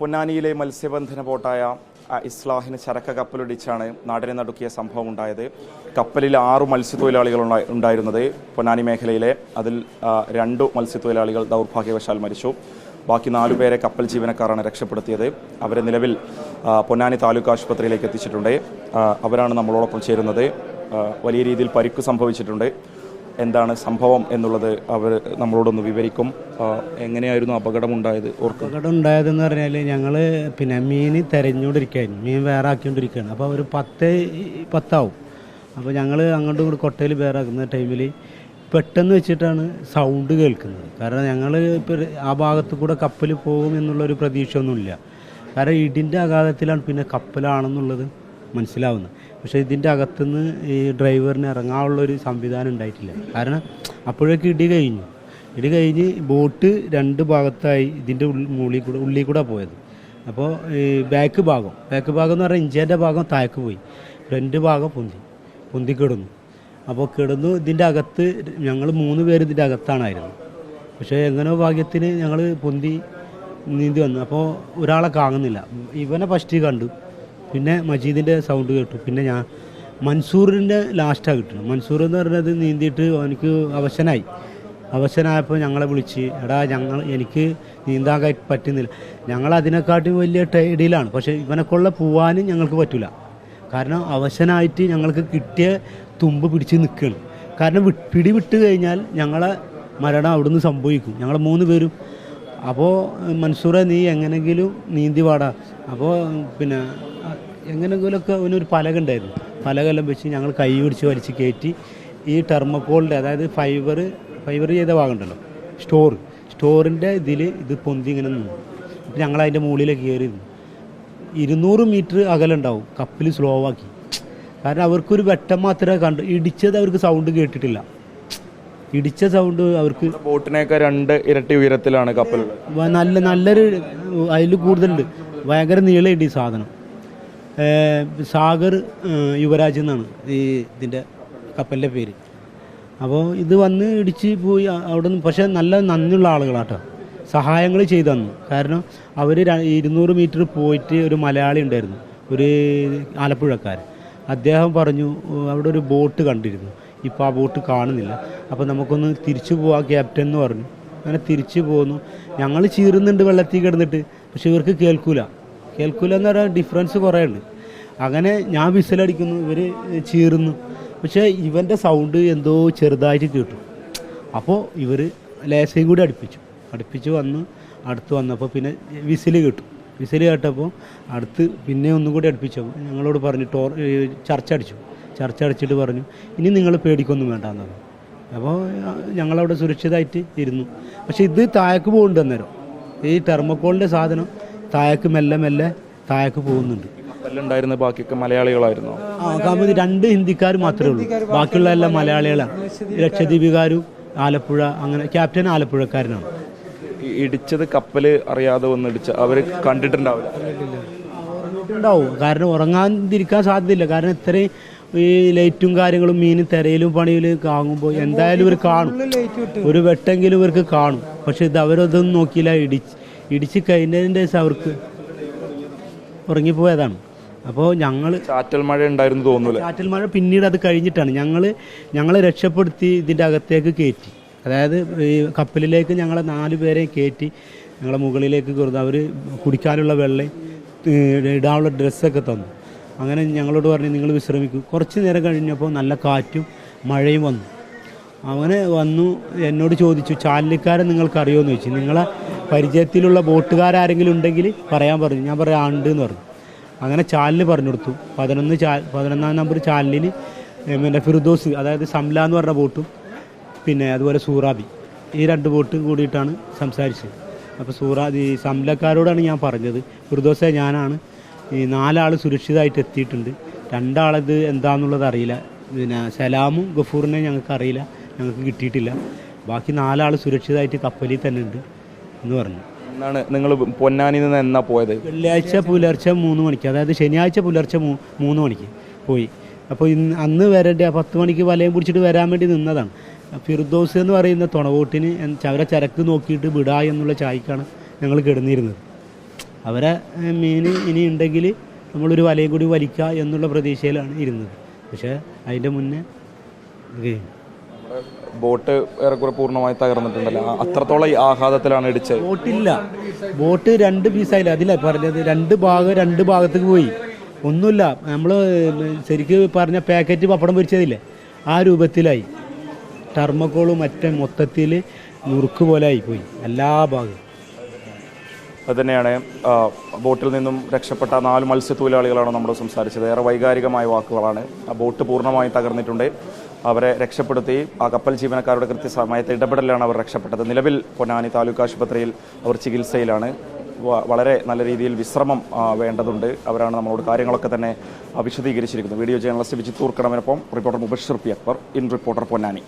പൊന്നാനിയിലെ മത്സ്യബന്ധന ബോട്ടായ ഇസ്ലാഹിന് ചരക്ക കപ്പലിടിച്ചാണ് നാടിനെ നടുക്കിയ സംഭവം ഉണ്ടായത് കപ്പലിൽ ആറു മത്സ്യത്തൊഴിലാളികൾ ഉണ്ടായിരുന്നത് പൊന്നാനി മേഖലയിലെ. അതിൽ രണ്ടു മത്സ്യത്തൊഴിലാളികൾ ദൗർഭാഗ്യവശാൽ മരിച്ചു. ബാക്കി നാലുപേരെ കപ്പൽ ജീവനക്കാരാണ് രക്ഷപ്പെടുത്തിയത്. അവരെ നിലവിൽ പൊന്നാനി താലൂക്ക് ആശുപത്രിയിലേക്ക് എത്തിച്ചിട്ടുണ്ട്. അവരാണ് നമ്മളോടൊപ്പം ചേരുന്നത്. വലിയ രീതിയിൽ പരിക്ക് സംഭവിച്ചിട്ടുണ്ട്. എന്താണ് സംഭവം എന്നുള്ളത് അവർ നമ്മളോടൊന്ന് വിവരിക്കും. എങ്ങനെയായിരുന്നു അപകടമുണ്ടായത്? ഓർക്കും. അപകടം ഉണ്ടായതെന്ന് പറഞ്ഞാൽ ഞങ്ങൾ പിന്നെ മീൻ തിരഞ്ഞുകൊണ്ടിരിക്കുകയായിരുന്നു. മീൻ വേറെ ആക്കിക്കൊണ്ടിരിക്കുകയാണ് അപ്പോൾ ഒരു പത്ത് പത്താവും. അപ്പോൾ ഞങ്ങൾ അങ്ങോട്ടും കൂടി കൊട്ടയിൽ വേറെ ആക്കുന്ന ടൈമിൽ പെട്ടെന്ന് വെച്ചിട്ടാണ് സൗണ്ട് കേൾക്കുന്നത്. കാരണം ഞങ്ങൾ ഇപ്പോൾ ആ ഭാഗത്തു കൂടെ കപ്പൽ പോകും എന്നുള്ളൊരു പ്രതീക്ഷയൊന്നുമില്ല. കാരണം ഇടിന്റെ ആഘാതത്തിലാണ് പിന്നെ കപ്പലാണെന്നുള്ളത് മനസ്സിലാവുന്നത്. പക്ഷേ ഇതിന്റെ അകത്തുനിന്ന് ഈ ഡ്രൈവറിന് ഇറങ്ങാനുള്ളൊരു സംവിധാനം ഉണ്ടായിട്ടില്ല. കാരണം അപ്പോഴേക്ക് ഇടി കഴിഞ്ഞു. ഇടി കഴിഞ്ഞ് ബോട്ട് രണ്ട് ഭാഗത്തായി ഇതിന്റെ ഉള്ളിൽ കൂടെ ഉള്ളിൽ കൂടെ പോയത്. അപ്പോൾ ഈ ബാക്ക് ഭാഗം ബാക്ക് ഭാഗം എന്ന് പറഞ്ഞാൽ ഇഞ്ചേന്റെ ഭാഗം താഴേക്ക് പോയി. ഫ്രണ്ട് ഭാഗം പൊന്തി പൊന്തി കിടന്നു. അപ്പോൾ കിടന്നു ഇതിന്റെ അകത്ത് ഞങ്ങൾ മൂന്ന് പേര് ഇതിന്റെ അകത്താണായിരുന്നു. പക്ഷേ എങ്ങനെയോ ഭാഗ്യത്തിന് ഞങ്ങൾ പൊന്തി നീന്തി വന്നു. അപ്പോൾ ഒരാളെ കാങ്ങുന്നില്ല ഇവനെ ഫസ്റ്റ് കണ്ടു. പിന്നെ മജീദിന്റെ സൗണ്ട് കേട്ടു. പിന്നെ ഞാൻ മൻസൂറിന്റെ ലാസ്റ്റാണ് കിട്ടുന്നത്. മൻസൂർ എന്ന് പറഞ്ഞത് നീന്തിയിട്ട് എനിക്ക് അവശനായി. അവശനായപ്പോൾ ഞങ്ങളെ വിളിച്ച് എടാ ഞങ്ങൾ എനിക്ക് നീന്താൻ പറ്റുന്നില്ല. ഞങ്ങൾ അതിനെക്കാട്ടും വലിയ ടൈഡിലാണ്. പക്ഷേ ഇവനെക്കൊള്ള പോവാനും ഞങ്ങൾക്ക് പറ്റില്ല കാരണം അവശനായിട്ട് ഞങ്ങൾക്ക് കിട്ടിയ തുമ്പ് പിടിച്ച് നിൽക്കുകയാണ്. കാരണം പിടി വിട്ട് കഴിഞ്ഞാൽ ഞങ്ങളെ മരണം അവിടുന്ന് സംഭവിക്കും. ഞങ്ങൾ മൂന്ന് പേരും അപ്പോൾ മൻസൂറെ നീ എങ്ങനെങ്കിലും നീന്തി പാടാ അപ്പോൾ പിന്നെ എങ്ങനെങ്കിലുമൊക്കെ അവനൊരു പലക ഉണ്ടായിരുന്നു. പലകെല്ലാം വെച്ച് ഞങ്ങൾ കൈ പിടിച്ച് വലിച്ച് കയറ്റി ഈ ടെർമക്കോളിന്റെ അതായത് ഫൈബർ ഫൈബർ ചെയ്ത ഭാഗമുണ്ടല്ലോ സ്റ്റോർ സ്റ്റോറിന്റെ ഇതിൽ ഇത് പൊന്തി ഇങ്ങനെ നിന്നു. അപ്പോൾ ഞങ്ങൾ അതിന്റെ മുകളിലേക്ക് കയറിയിരുന്നു ഇരുന്നൂറ് മീറ്റർ അകലുണ്ടാവും കപ്പിൽ സ്ലോ ആക്കി. കാരണം അവർക്കൊരു വെട്ടം മാത്രമേ കണ്ടു. ഇടിച്ചത് അവർക്ക് സൗണ്ട് കേട്ടിട്ടില്ല. ഇടിച്ച സൗണ്ട് അവർക്ക് ബോട്ടിനൊക്കെ രണ്ട് ഇരട്ടി ഉയരത്തിലാണ് കപ്പൽ നല്ല നല്ലൊരു അതിൽ കൂടുതലുണ്ട്. ഭയങ്കര നീളമുണ്ട് ഈ സാധനം. സാഗർ യുവരാജ് എന്നാണ് ഈ ഇതിന്റെ കപ്പലിന്റെ പേര്. അപ്പോൾ ഇത് വന്ന് ഇടിച്ച് പോയി അവിടെ നിന്ന് പക്ഷേ നല്ല നന്ദിയുള്ള ആളുകളാട്ടോ. സഹായങ്ങൾ ചെയ്തു തന്നു. കാരണം അവർ ഇരുന്നൂറ് മീറ്റർ പോയിട്ട് ഒരു മലയാളി ഉണ്ടായിരുന്നു. ഒരു ആലപ്പുഴക്കാരൻ. അദ്ദേഹം പറഞ്ഞു അവിടെ ഒരു ബോട്ട് കണ്ടിരുന്നു. ഇപ്പോൾ ആ ബോട്ട് കാണുന്നില്ല. അപ്പോൾ നമുക്കൊന്ന് തിരിച്ചു പോവാം ക്യാപ്റ്റൻ എന്ന് പറഞ്ഞു. അങ്ങനെ തിരിച്ചു പോന്നു. ഞങ്ങൾ ചീറുന്നുണ്ട് വെള്ളത്തിൽ കിടന്നിട്ട്. പക്ഷെ ഇവർക്ക് കേൾക്കൂല. കേൾക്കൂല എന്ന് പറഞ്ഞാൽ ഡിഫറൻസ് കുറേ ഉണ്ട് അങ്ങനെ ഞാൻ വിസിലടിക്കുന്നു ഇവർ ചീറുന്നു. പക്ഷേ ഇവന്റെ സൗണ്ട് എന്തോ ചെറുതായിട്ട് കേട്ടു. അപ്പോൾ ഇവർ ലേസയും കൂടി അടുപ്പിച്ചു. അടുപ്പിച്ച് വന്ന് അടുത്ത് വന്നപ്പോൾ പിന്നെ വിസിൽ കേട്ടു. വിസിൽ കേട്ടപ്പോൾ അടുത്ത് പിന്നെ ഒന്നും കൂടി അടുപ്പിച്ചപ്പോൾ ഞങ്ങളോട് പറഞ്ഞു ടോർ ചർച്ച അടിച്ചു. ചർച്ച അടച്ചിട്ട് പറഞ്ഞു ഇനി നിങ്ങൾ പേടിക്കൊന്നും വേണ്ടെന്ന് പറഞ്ഞു. അപ്പോൾ ഞങ്ങളവിടെ സുരക്ഷിതമായിട്ട് ഇരുന്നു. പക്ഷേ ഇത് താഴേക്ക് പോകുന്നുണ്ട് അന്നേരം. ഈ തെർമോക്കോളിന്റെ സാധനം താഴേക്ക് മെല്ലെ മെല്ലെ താഴേക്ക് പോകുന്നുണ്ട്. കപ്പലിലുണ്ടായിരുന്ന ബാക്കിയൊക്കെ മലയാളികളായിരുന്നു? ആ രണ്ട് ഹിന്ദിക്കാർ മാത്രമേ ഉള്ളൂ. ബാക്കിയുള്ള എല്ലാം മലയാളികളാണ്. ലക്ഷദ്വീപുകാരും ആലപ്പുഴ അങ്ങനെ ക്യാപ്റ്റൻ ആലപ്പുഴക്കാരനാണ്. ഇടിച്ചത് കപ്പൽ അറിയാതെ വന്ന് ഇടിച്ച അവർ കണ്ടിട്ടുണ്ടാവില്ല? ഉണ്ടാവും കാരണം ഉറങ്ങാതിരിക്കാൻ സാധ്യതയില്ല. കാരണം ഇത്രയും ഈ ലൈറ്റും കാര്യങ്ങളും മീൻ തിരയിലും പണിയിലും കാങ്ങുമ്പോൾ എന്തായാലും ഇവർ കാണും. ഒരു വെട്ടെങ്കിലും ഇവർക്ക് കാണും. പക്ഷെ ഇത് അവരതൊന്നും നോക്കിയില്ല ഇടിച്ച് ഇടിച്ച് കഴിഞ്ഞതിന്റെ അവർക്ക് ഉറങ്ങിപ്പോയതാണ്. അപ്പോൾ ഞങ്ങൾ ചാറ്റൽ മഴ ഉണ്ടായിരുന്നു തോന്നുന്നു ചാറ്റൽ മഴ പിന്നീട് അത് കഴിഞ്ഞിട്ടാണ്. ഞങ്ങൾ ഞങ്ങളെ രക്ഷപ്പെടുത്തി ഇതിന്റെ അകത്തേക്ക് കയറ്റി. അതായത് ഈ കപ്പലിലേക്ക് ഞങ്ങളെ നാല് പേരെ കയറ്റി ഞങ്ങളെ മുകളിലേക്ക് കയറുന്നു അവർ കുടിക്കാനുള്ള വെള്ളം ഇടാനുള്ള ഡ്രസ്സൊക്കെ തന്നു. അങ്ങനെ ഞങ്ങളോട് പറഞ്ഞു നിങ്ങൾ വിശ്രമിക്കും. കുറച്ച് നേരം കഴിഞ്ഞപ്പോൾ നല്ല കാറ്റും മഴയും വന്നു. അങ്ങനെ വന്നു എന്നോട് ചോദിച്ചു ചാലിക്കാരെ നിങ്ങൾക്ക് എന്ന് ചോദിച്ചു. നിങ്ങളെ പരിചയത്തിലുള്ള ബോട്ടുകാരെങ്കിലും ഉണ്ടെങ്കിൽ പറയാൻ പറഞ്ഞു. ഞാൻ പറയാം ഉണ്ട് എന്ന് പറഞ്ഞു. അങ്ങനെ ചാലിൽ പറഞ്ഞു കൊടുത്തു പതിനൊന്ന് ചാ പതിനൊന്നാം നമ്പർ ചാലിന് പിന്നെ ഫിർദോസ് അതായത് സംല എന്ന് പറഞ്ഞ ബോട്ടും പിന്നെ അതുപോലെ സൂറാബി ഈ രണ്ട് ബോട്ട് കൂടിയിട്ടാണ് സംസാരിച്ചത്. അപ്പോൾ സൂറാബി സംലക്കാരോടാണ് ഞാൻ പറഞ്ഞത്. ഫിർദോസെ ഞാനാണ്. ഈ നാലാൾ സുരക്ഷിതമായിട്ട് എത്തിയിട്ടുണ്ട്. രണ്ടാളത് എന്താണെന്നുള്ളത് അറിയില്ല. പിന്നെ സലാമും ഗഫൂറിനെ ഞങ്ങൾക്ക് അറിയില്ല. ഞങ്ങൾക്ക് കിട്ടിയിട്ടില്ല. ബാക്കി നാലാൾ സുരക്ഷിതമായിട്ട് കപ്പലിൽ തന്നെ ഉണ്ട് എന്ന് പറഞ്ഞു. എന്നാണ് നിങ്ങൾ പൊന്നാനിൽ നിന്ന് എന്നാ പോയത്? വെള്ളിയാഴ്ച പുലർച്ചെ മൂന്ന് മണിക്ക്. അതായത് ശനിയാഴ്ച പുലർച്ചെ മൂന്ന് മണിക്ക് പോയി. അപ്പോൾ ഇന്ന് അന്ന് വരേണ്ട പത്ത് മണിക്ക് വലയം പിടിച്ചിട്ട് വരാൻ വേണ്ടി നിന്നതാണ്. ഫിർദോസ് എന്ന് പറയുന്ന തുണവോട്ടിന് അവരെ ചരക്ക് നോക്കിയിട്ട് വിടാ എന്നുള്ള ചായക്കാണ് ഞങ്ങൾ കിടന്നിരുന്നത്. അവരെ മീൻ ഇനി ഉണ്ടെങ്കിൽ നമ്മളൊരു വലയും കൂടി വലിക്കുക എന്നുള്ള പ്രതീക്ഷയിലാണ് ഇരുന്നത്. പക്ഷേ അതിന്റെ മുന്നേ ബോട്ട് ഏറെക്കുറെ പൂർണമായി തകർന്നിട്ടുണ്ടല്ലോ. അത്രത്തോളം ഈ ആഘാതത്തിലാണ് ഇടിച്ചത്. ബോട്ടില്ല. ബോട്ട് രണ്ട് പീസായില്ല. അതില്ല പറഞ്ഞത് രണ്ട് ഭാഗം രണ്ട് ഭാഗത്തേക്ക് പോയി. ഒന്നുമില്ല. നമ്മൾ ശരിക്ക് പറഞ്ഞ പാക്കറ്റ് പപ്പടം പൊരിച്ചതില്ലേ? ആ രൂപത്തിലായി. ടർമക്കോളും മറ്റേ മൊത്തത്തിൽ മുറുക്ക് പോലെ ആയിപ്പോയി. എല്ലാ ഭാഗവും. അതുതന്നെയാണ് ബോട്ടിൽ നിന്നും രക്ഷപ്പെട്ട നാല് മത്സ്യത്തൊഴിലാളികളാണ് നമ്മൾ സംസാരിച്ചത്. ഏറെ വൈകാരികമായ വാക്കുകളാണ്. ആ ബോട്ട് പൂർണമായും തകർന്നിട്ടുണ്ട്. അവരെ രക്ഷപ്പെടുത്തി ആ കപ്പൽ ജീവനക്കാരുടെ കൃത്യസമയത്ത് ഇടപെടലാണ് അവർ രക്ഷപ്പെട്ടത്. നിലവിൽ പൊന്നാനി താലൂക്ക് ആശുപത്രിയിൽ അവർ ചികിത്സയിലാണ്. വളരെ നല്ല രീതിയിൽ വിശ്രമം വേണ്ടതുണ്ട്. അവരാണ് നമ്മളോട് കാര്യങ്ങളൊക്കെ തന്നെ വിശദീകരിച്ചിരിക്കുന്നത്. വീഡിയോ ജേർണലിസ്റ്റ് വിജിത്തൂർ കടമിനൊപ്പം reporter Mubashir P Akbar in reporter Ponnani.